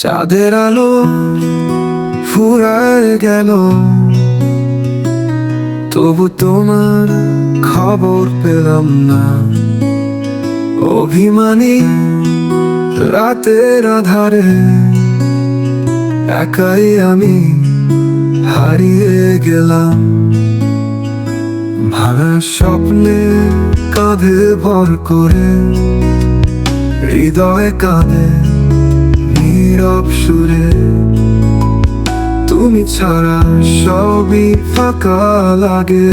চাঁদের আলো ফুরায় গেল। তবু তোমার খবর পেলাম না। অভিমানী রাতের আধারে একাই আমি হারিয়ে গেলাম। ভাঙা স্বপ্নে কাঁধে ভর করে, হৃদয়ে কাঁধে নীরব সুরে তুমি ছাড়া সবই ফাঁকা লাগে।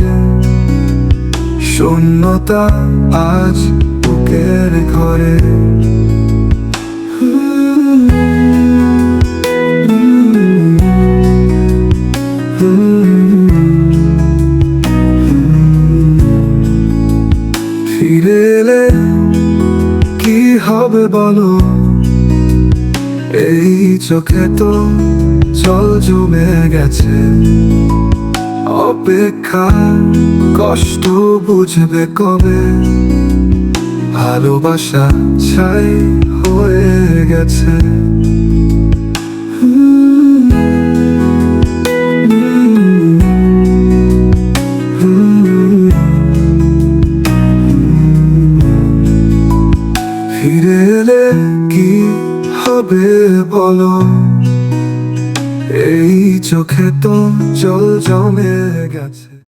শূন্যতা আজ বুকের ঘরে। ফিরে এলে কি হবে বলো? এই চোখে তো জল জমে গেছে। অপেক্ষা কষ্ট বুঝবে কবে? ভালোবাসা ছাই হয়ে গেছে। ফিরে এলে কি হবে বলো এই চোখে তো জল জমে গেছে।